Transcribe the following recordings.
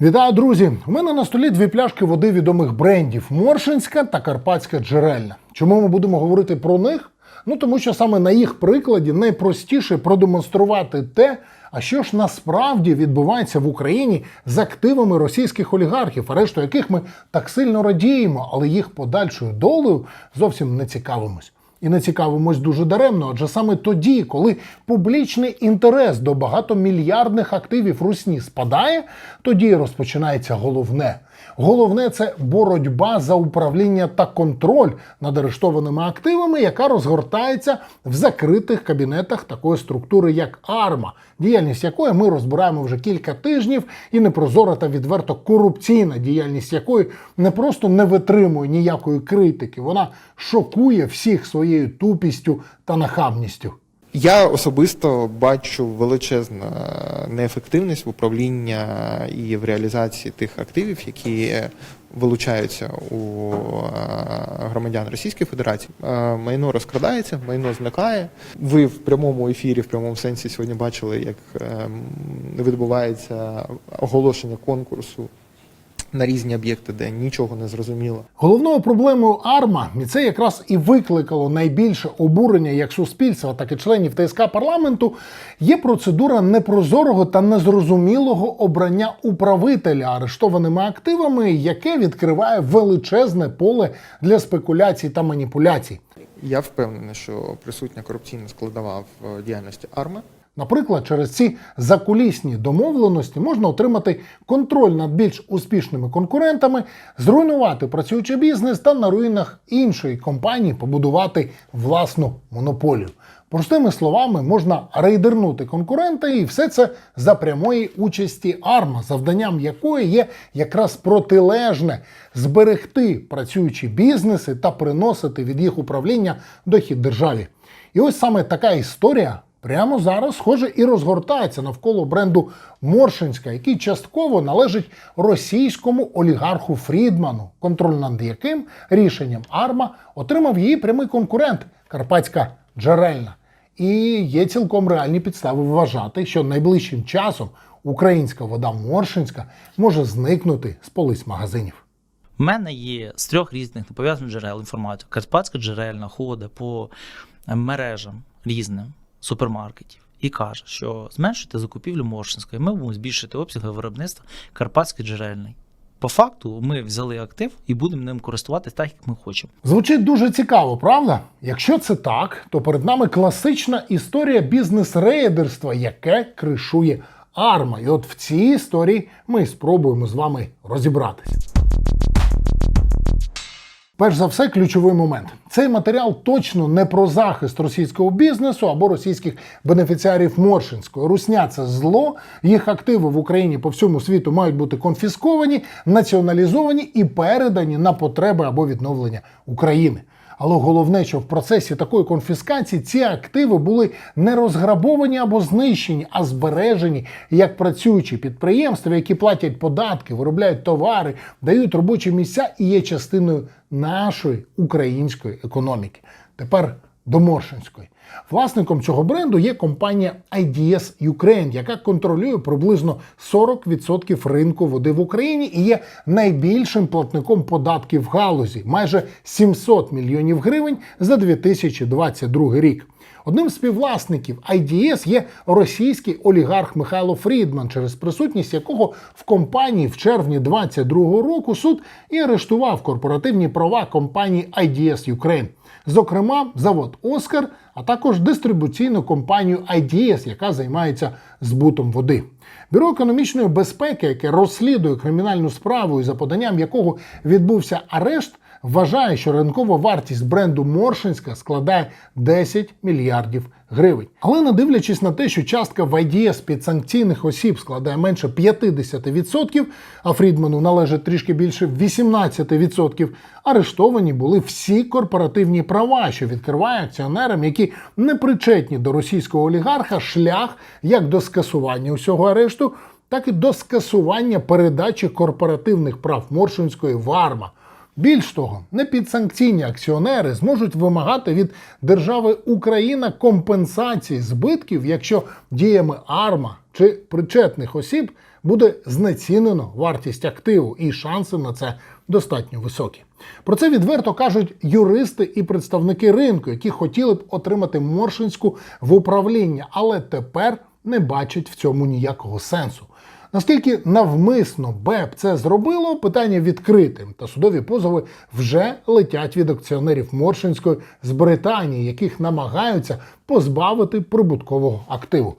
Вітаю, друзі! У мене на столі дві пляшки води відомих брендів Моршинська та Карпатська джерельна. Чому ми будемо говорити про них? Ну тому що саме на їх прикладі найпростіше продемонструвати те, а що ж насправді відбувається в Україні з активами російських олігархів, решту яких ми так сильно радіємо, але їх подальшою долею зовсім не цікавимось. І не цікавимось дуже даремно, адже саме тоді, коли публічний інтерес до багатомільярдних активів Русні спадає, тоді розпочинається головне. Головне це боротьба за управління та контроль над арештованими активами, яка розгортається в закритих кабінетах такої структури, як АРМА, діяльність якої ми розбираємо вже кілька тижнів, і непрозора та відверто корупційна діяльність якої не просто не витримує ніякої критики, вона шокує всіх своєю тупістю та нахабністю. Я особисто бачу величезну неефективність в управлінні і в реалізації тих активів, які вилучаються у е, громадян Російської Федерації. Е, Майно розкрадається, майно зникає. Ви в прямому ефірі, в прямому сенсі сьогодні бачили, як ем, відбувається оголошення конкурсу на різні об'єкти, де нічого не зрозуміло. Головною проблемою АРМА, і це якраз і викликало найбільше обурення як суспільства, так і членів ТСК парламенту, є процедура непрозорого та незрозумілого обрання управителя арештованими активами, яке відкриває величезне поле для спекуляцій та маніпуляцій. Я впевнений, що присутня корупційна складова в діяльності АРМА. Наприклад, через ці закулісні домовленості можна отримати контроль над більш успішними конкурентами, зруйнувати працюючий бізнес та на руїнах іншої компанії побудувати власну монополію. Простими словами, можна рейдернути конкурента, і все це за прямої участі АРМА, завданням якої є якраз протилежне зберегти працюючі бізнеси та приносити від їх управління дохід державі. І ось саме така історія прямо зараз, схоже, і розгортається навколо бренду Моршинська, який частково належить російському олігарху Фрідману, контроль над яким рішенням Арма отримав її прямий конкурент Карпатська джерельна. І є цілком реальні підстави вважати, що найближчим часом українська вода Моршинська може зникнути з полиць магазинів. У мене є з трьох різних непов'язаних джерел інформація. Карпатська джерельна ходить по мережам різним супермаркетів і каже, що зменшуйте закупівлю Моршинської, ми будемо збільшити обсяги виробництва Карпатський джерельний. По факту, ми взяли актив і будемо ним користуватися так, як ми хочемо. Звучить дуже цікаво, правда? Якщо це так, то перед нами класична історія бізнес-рейдерства, яке кришує арма. І от в цій історії ми спробуємо з вами розібратися. Перш за все, ключовий момент. Цей матеріал точно не про захист російського бізнесу або російських бенефіціарів Моршинської. Русня це зло. Їх активи в Україні по всьому світу мають бути конфісковані, націоналізовані і передані на потреби або відновлення України. Але головне, що в процесі такої конфіскації ці активи були не розграбовані або знищені, а збережені як працюючі підприємства, які платять податки, виробляють товари, дають робочі місця і є частиною нашої української економіки. Тепер до Моршинської. Власником цього бренду є компанія IDS Ukraine, яка контролює приблизно 40% ринку води в Україні і є найбільшим платником податків в галузі майже 700 мільйонів гривень за 2022 рік. Одним з співвласників IDS є російський олігарх Михайло Фрідман, через присутність якого в компанії в червні 2022 року суд і арештував корпоративні права компанії IDS Ukraine. Зокрема, завод Оскар, а також дистрибуційну компанію IDS, яка займається збутом води. Бюро економічної безпеки, яке розслідує кримінальну справу і за поданням якого відбувся арешт, вважає, що ринкова вартість бренду Моршинська складає 10 мільярдів гривень. Але не дивлячись на те, що частка в IDS підсанкційних осіб складає менше 50%, а Фрідману належить трішки більше 18%, арештовані були всі корпоративні права, що відкриває акціонерам, які не причетні до російського олігарха, шлях як до скасування усього арешту, так і до скасування передачі корпоративних прав Моршинської в АРМА. Більш того, непідсанкційні акціонери зможуть вимагати від держави Україна компенсації збитків, якщо діями АРМА чи причетних осіб буде знецінено вартість активу, і шанси на це достатньо високі. Про це відверто кажуть юристи і представники ринку, які хотіли б отримати Моршинську в управління, але тепер не бачать в цьому ніякого сенсу. Наскільки навмисно БЕП це зробило, питання відкритим, та судові позови вже летять від акціонерів Моршинської з Британії, яких намагаються позбавити прибуткового активу.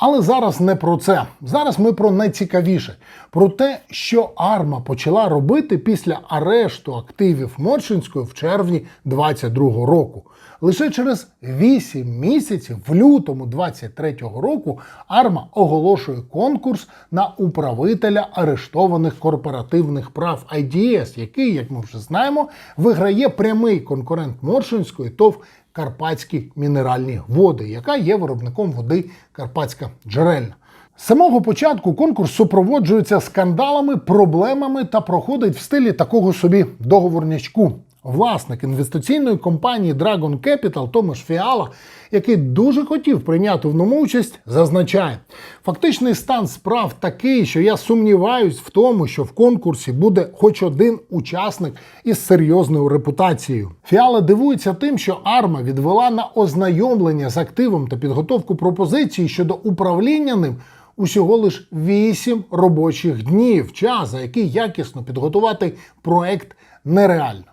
Але зараз не про це. Зараз ми про найцікавіше: про те, що Арма почала робити після арешту активів Моршинської в червні 2022 року. Лише через 8 місяців, в лютому 2023 року, Арма оголошує конкурс на управителя арештованих корпоративних прав IDS, який, як ми вже знаємо, виграє прямий конкурент Моршинської ТОВ Карпатські мінеральні води, яка є виробником води Карпатська джерельна. З самого початку конкурс супроводжується скандалами, проблемами та проходить в стилі такого собі договорнячку. Власник інвестиційної компанії Dragon Capital Томаш Фіала, який дуже хотів прийняти в ньому участь, зазначає: фактичний стан справ такий, що я сумніваюсь в тому, що в конкурсі буде хоч один учасник із серйозною репутацією. Фіала дивується тим, що Арма відвела на ознайомлення з активом та підготовку пропозиції щодо управління ним усього лиш 8 робочих днів, час, за який якісно підготувати проект нереально.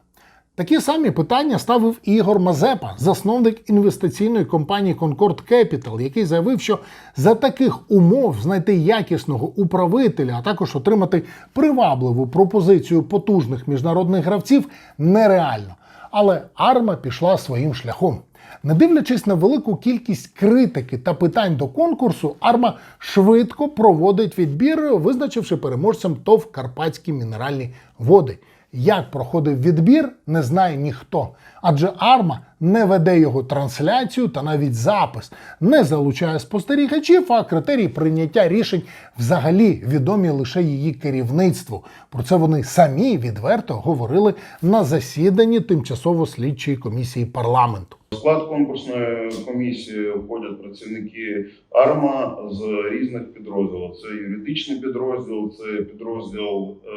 Такі самі питання ставив Ігор Мазепа, засновник інвестиційної компанії Concord Capital, який заявив, що за таких умов знайти якісного управителя, а також отримати привабливу пропозицію потужних міжнародних гравців нереально. Але Арма пішла своїм шляхом. Не дивлячись на велику кількість критики та питань до конкурсу, Арма швидко проводить відбір, визначивши переможцем ТОВ Карпатські мінеральні води. Як проходив відбір, не знає ніхто. Адже Арма не веде його трансляцію та навіть запис, не залучає спостерігачів, а критерії прийняття рішень взагалі відомі лише її керівництву. Про це вони самі відверто говорили на засіданні тимчасово-слідчої комісії парламенту. Склад конкурсної комісії входять працівники АРМА з різних підрозділів. Це юридичний підрозділ, це підрозділ е,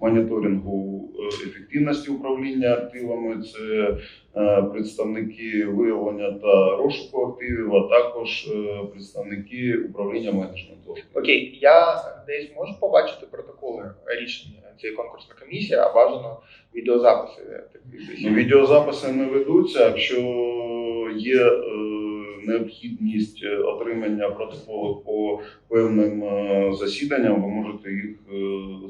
моніторингу е, ефективності управління активами, це представники виявлення та розшуку активів, а також е, представники управління менеджменту. Окей, я десь можу побачити протоколи рішення цієї конкурсної комісії, а бажано відеозаписи Ну. Відеозаписи не ведуться. Якщо є е, необхідність е, отримання протоколів по певним е, засіданням, ви можете їх е,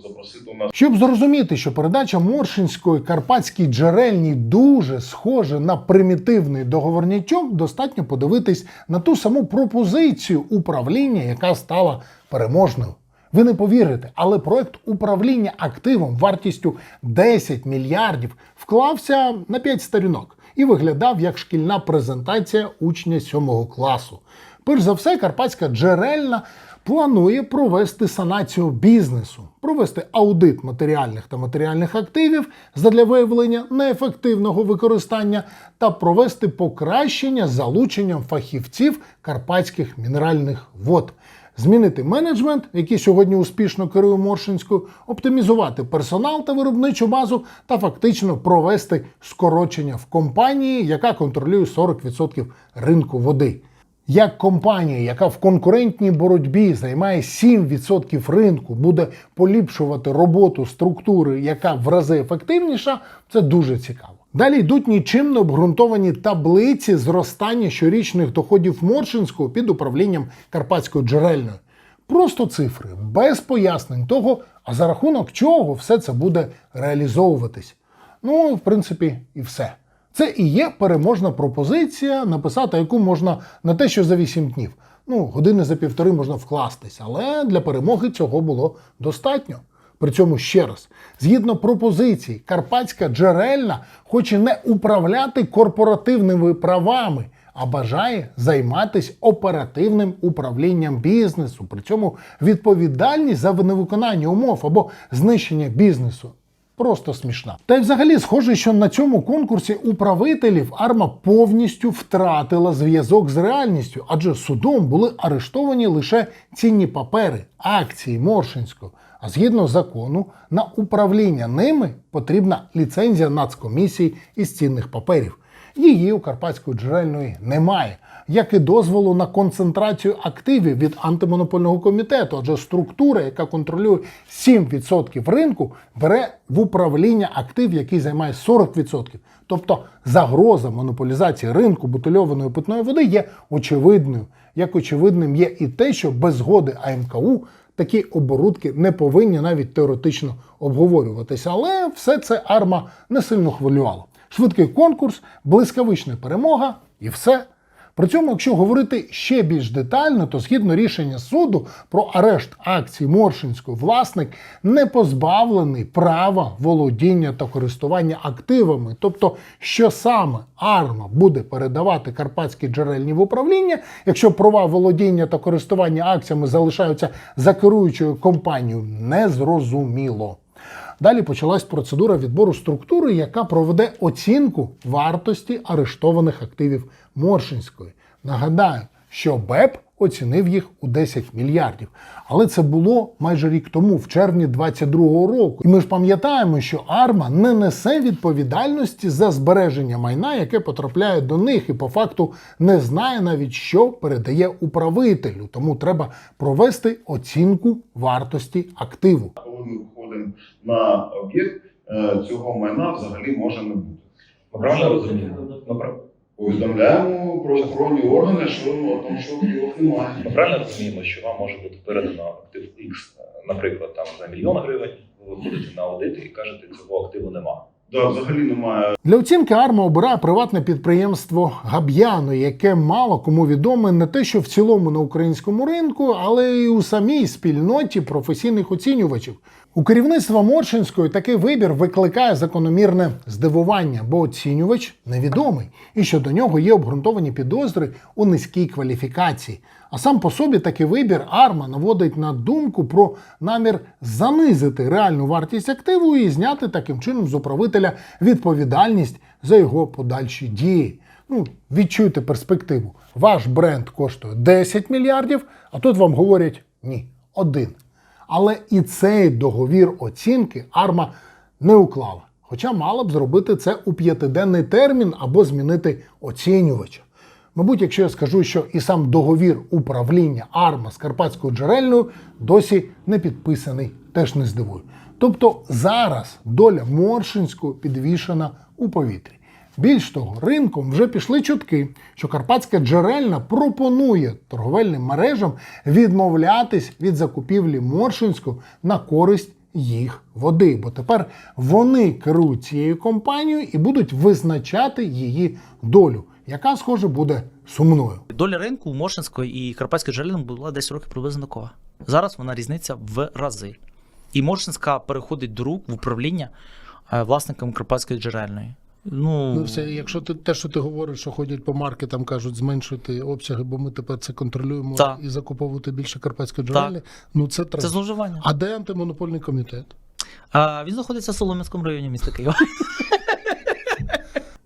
запросити нас. Щоб зрозуміти, що передача Моршинської карпатській джерельній дуже схожа на примітивний договорнячок, достатньо подивитись на ту саму пропозицію управління, яка стала переможною. Ви не повірите, але проект управління активом вартістю 10 мільярдів вклався на 5 сторінок і виглядав як шкільна презентація учня 7 класу. Перш за все, Карпатська джерельна планує провести санацію бізнесу, провести аудит матеріальних та матеріальних активів задля виявлення неефективного використання та провести покращення залученням фахівців карпатських мінеральних вод. Змінити менеджмент, який сьогодні успішно керує Моршинською, оптимізувати персонал та виробничу базу та фактично провести скорочення в компанії, яка контролює 40% ринку води. Як компанія, яка в конкурентній боротьбі займає 7% ринку, буде поліпшувати роботу структури, яка в рази ефективніша, це дуже цікаво. Далі йдуть нічим не обґрунтовані таблиці зростання щорічних доходів Моршинського під управлінням Карпатської джерельної. Просто цифри, без пояснень того, а за рахунок чого все це буде реалізовуватись. Ну, в принципі, і все. Це і є переможна пропозиція, написати яку можна не те, що за 8 днів. Ну, години за півтори можна вкластись, але для перемоги цього було достатньо. При цьому ще раз, згідно пропозицій, Карпатська джерельна хоче не управляти корпоративними правами, а бажає займатися оперативним управлінням бізнесу. При цьому відповідальність за невиконання умов або знищення бізнесу просто смішна. Та й взагалі схоже, що на цьому конкурсі управителів Арма повністю втратила зв'язок з реальністю, адже судом були арештовані лише цінні папери, акції Моршинського. А згідно закону, на управління ними потрібна ліцензія Нацкомісії із цінних паперів. Її у Карпатської джерельної немає, як і дозволу на концентрацію активів від антимонопольного комітету, адже структура, яка контролює 7% ринку, бере в управління актив, який займає 40%. Тобто загроза монополізації ринку бутильованої питної води є очевидною. Як очевидним є і те, що без згоди АМКУ такі оборудки не повинні навіть теоретично обговорюватися. Але все це арма не сильно хвилювало. Швидкий конкурс, блискавична перемога і все. При цьому, якщо говорити ще більш детально, то згідно рішення суду про арешт акцій Моршинського, власник не позбавлений права володіння та користування активами. Тобто, що саме АРМА буде передавати карпатські джерельні в управління, якщо права володіння та користування акціями залишаються за керуючою компанією, незрозуміло. Далі почалась процедура відбору структури, яка проведе оцінку вартості арештованих активів Моршинської. Нагадаю, що БЕП оцінив їх у 10 мільярдів. Але це було майже рік тому, в червні 22-го року. І ми ж пам'ятаємо, що Арма не несе відповідальності за збереження майна, яке потрапляє до них, і по факту не знає навіть, що передає управителю. Тому треба провести оцінку вартості активу. Коли ми виходимо на об'єкт, е, цього майна взагалі може не бути. Правильно розуміємо? Повідомляємо правоохоронні органи, що о тому, що активів немає. Ми правильно розуміємо, що вам може бути передано актив X, наприклад, там за мільйон гривень, ви виходите на аудит і кажете, цього активу нема. Да, взагалі немає Для оцінки Арма обирає приватне підприємство Габ'яно, яке мало кому відоме не те, що в цілому на українському ринку, але й у самій спільноті професійних оцінювачів. У керівництва Моршинської такий вибір викликає закономірне здивування, бо оцінювач невідомий, і що до нього є обґрунтовані підозри у низькій кваліфікації. А сам по собі такий вибір Арма наводить на думку про намір занизити реальну вартість активу і зняти таким чином з управителя відповідальність за його подальші дії. Ну, відчуйте перспективу. Ваш бренд коштує 10 мільярдів, а тут вам говорять ні, один. Але і цей договір оцінки Арма не уклала. Хоча мала б зробити це у п'ятиденний термін або змінити оцінювача. Мабуть, якщо я скажу, що і сам договір управління Арма з Карпатською джерельною досі не підписаний, теж не здивую. Тобто зараз доля Моршинського підвішена у повітрі. Більш того, ринком вже пішли чутки, що Карпатська джерельна пропонує торговельним мережам відмовлятись від закупівлі Моршинського на користь їх води, бо тепер вони керують цією компанією і будуть визначати її долю, яка, схоже, буде сумною. Доля ринку у Моршинської і Карпатської джерельної була десь років приблизно такова. Зараз вона різниця в рази. І Моршинська переходить до рук в управління е, власником Карпатської джерельної. Ну, Ну, все, якщо ти те, що ти говориш, що ходять по маркетам, кажуть, зменшуйте обсяги, бо ми тепер це контролюємо Так. і закуповувати більше карпатської джерелі, ну це треба. це зловживання. А де антимонопольний комітет? А, він знаходиться в Солом'янському районі міста Києва.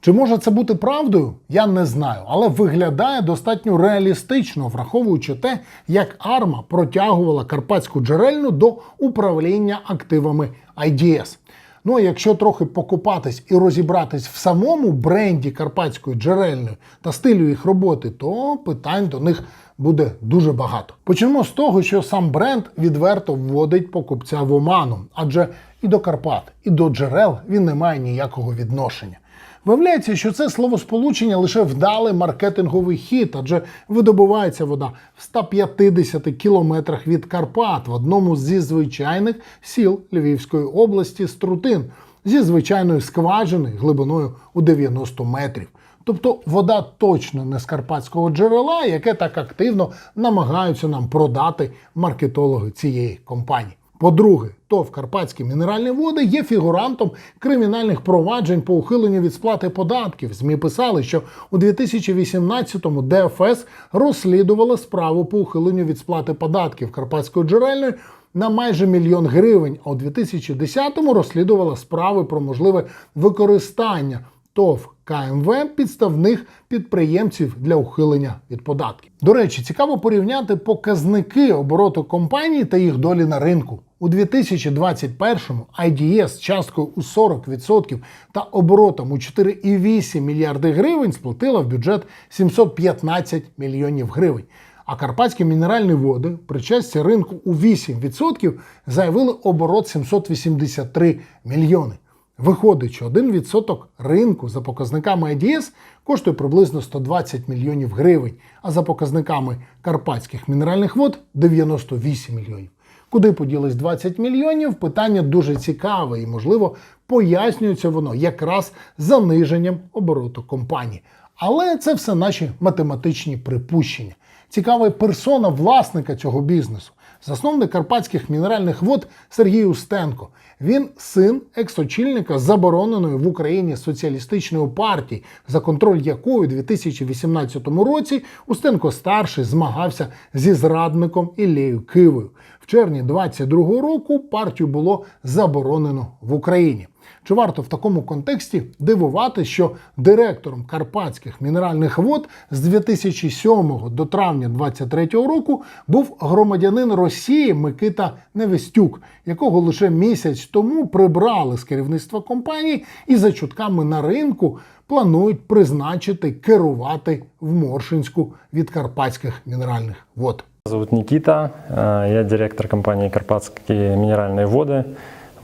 Чи може це бути правдою? Я не знаю, але виглядає достатньо реалістично, враховуючи те, як Арма протягувала карпатську джерельну до управління активами IDS. Ну а якщо трохи покупатись і розібратись в самому бренді карпатської джерельної та стилю їх роботи, то питань до них буде дуже багато. Почнемо з того, що сам бренд відверто вводить покупця в оману, адже і до Карпат, і до джерел він не має ніякого відношення. Виявляється, що це словосполучення лише вдалий маркетинговий хід, адже видобувається вода в 150 кілометрах від Карпат в одному зі звичайних сіл Львівської області Струтин зі звичайної скважини глибиною у 90 метрів. Тобто вода точно не з карпатського джерела, яке так активно намагаються нам продати маркетологи цієї компанії. По-друге, ТОВ Карпатські мінеральні води є фігурантом кримінальних проваджень по ухиленню від сплати податків. ЗМІ писали, що у 2018-му ДФС розслідувала справу по ухиленню від сплати податків Карпатської джерельної на майже мільйон гривень, а у 2010-му розслідувала справи про можливе використання ТОВ КМВ підставних підприємців для ухилення від податків. До речі, цікаво порівняти показники обороту компаній та їх долі на ринку. У 2021-му IDS з часткою у 40% та оборотом у 4,8 мільярди гривень сплатила в бюджет 715 мільйонів гривень. А Карпатські мінеральні води при частці ринку у 8% заявили оборот 783 мільйони. Виходить, що 1% ринку за показниками IDS коштує приблизно 120 мільйонів гривень, а за показниками карпатських мінеральних вод 98 мільйонів. Куди поділись 20 мільйонів? Питання дуже цікаве і, можливо, пояснюється воно якраз заниженням обороту компанії. Але це все наші математичні припущення. Цікава персона власника цього бізнесу. Засновник карпатських мінеральних вод Сергій Устенко. Він син екс-очільника забороненої в Україні соціалістичної партії, за контроль якої у 2018 році Устенко старший змагався зі зрадником Іллею Кивою. В червні 22 року партію було заборонено в Україні. Чи варто в такому контексті дивувати, що директором Карпатських мінеральних вод з 2007 до травня 23 року був громадянин Росії Микита Невестюк, якого лише місяць тому прибрали з керівництва компанії і за чутками на ринку планують призначити керувати в Моршинську від Карпатських мінеральних вод. Зовут Никита, э, я директор компании «Карпатские минеральные воды».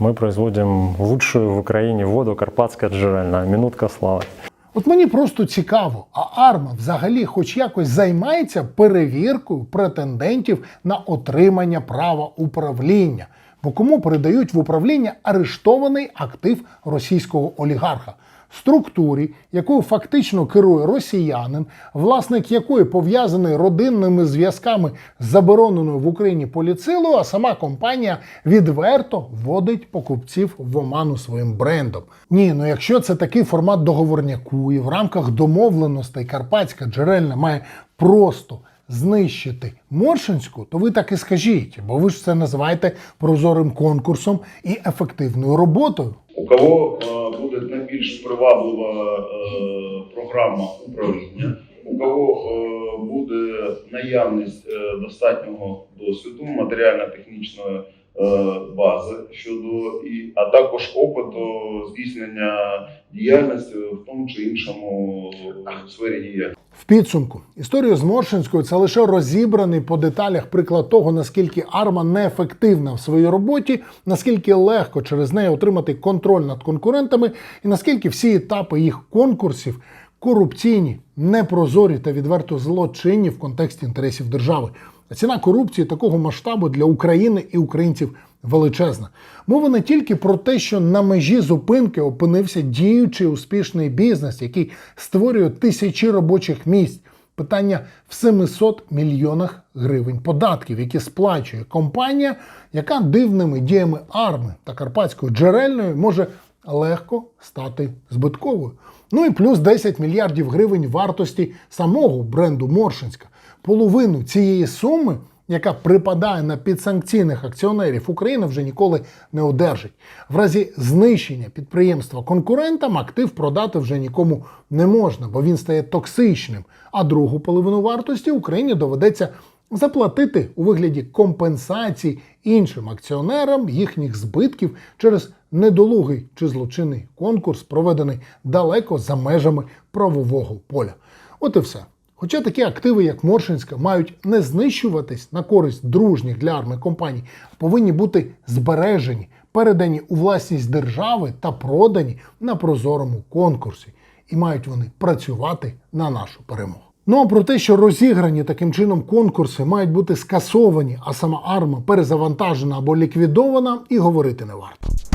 Мы производим лучшую в Украине воду «Карпатская джерельна. Минутка слави. От мені просто цікаво, а Арма взагалі хоч якось займається перевіркою претендентів на отримання права управління. Бо кому передають в управління арештований актив російського олігарха? Структурі, якою фактично керує росіянин, власник якої пов'язаний родинними зв'язками з забороненою в Україні поліцилою, а сама компанія відверто вводить покупців в оману своїм брендом. Ні, ну якщо це такий формат договорняку, і в рамках домовленостей Карпатська джерельна має просто знищити Моршинську, то ви так і скажіть, бо ви ж це називаєте прозорим конкурсом і ефективною роботою. У кого е, буде найбільш приваблива е, програма управління, у кого е, буде наявність е, достатнього досвіду, матеріально-технічної бази щодо і а також опиту здійснення діяльності в тому чи іншому сфері діяльності. В підсумку історію з Моршинською це лише розібраний по деталях приклад того, наскільки арма неефективна в своїй роботі, наскільки легко через неї отримати контроль над конкурентами, і наскільки всі етапи їх конкурсів корупційні, непрозорі та відверто злочинні в контексті інтересів держави. А ціна корупції такого масштабу для України і українців величезна. Мова не тільки про те, що на межі зупинки опинився діючий успішний бізнес, який створює тисячі робочих місць. Питання в 700 мільйонах гривень податків, які сплачує компанія, яка дивними діями арми та карпатської джерельної може легко стати збитковою. Ну і плюс 10 мільярдів гривень вартості самого бренду Моршинська. Половину цієї суми, яка припадає на підсанкційних акціонерів, Україна вже ніколи не одержить. В разі знищення підприємства конкурентам актив продати вже нікому не можна, бо він стає токсичним. А другу половину вартості Україні доведеться заплатити у вигляді компенсацій іншим акціонерам їхніх збитків через недолугий чи злочинний конкурс, проведений далеко за межами правового поля. От і все. Хоча такі активи, як Моршинська, мають не знищуватись на користь дружніх для армії компаній, а повинні бути збережені, передані у власність держави та продані на прозорому конкурсі. І мають вони працювати на нашу перемогу. Ну а про те, що розіграні таким чином конкурси мають бути скасовані, а сама арма перезавантажена або ліквідована, і говорити не варто.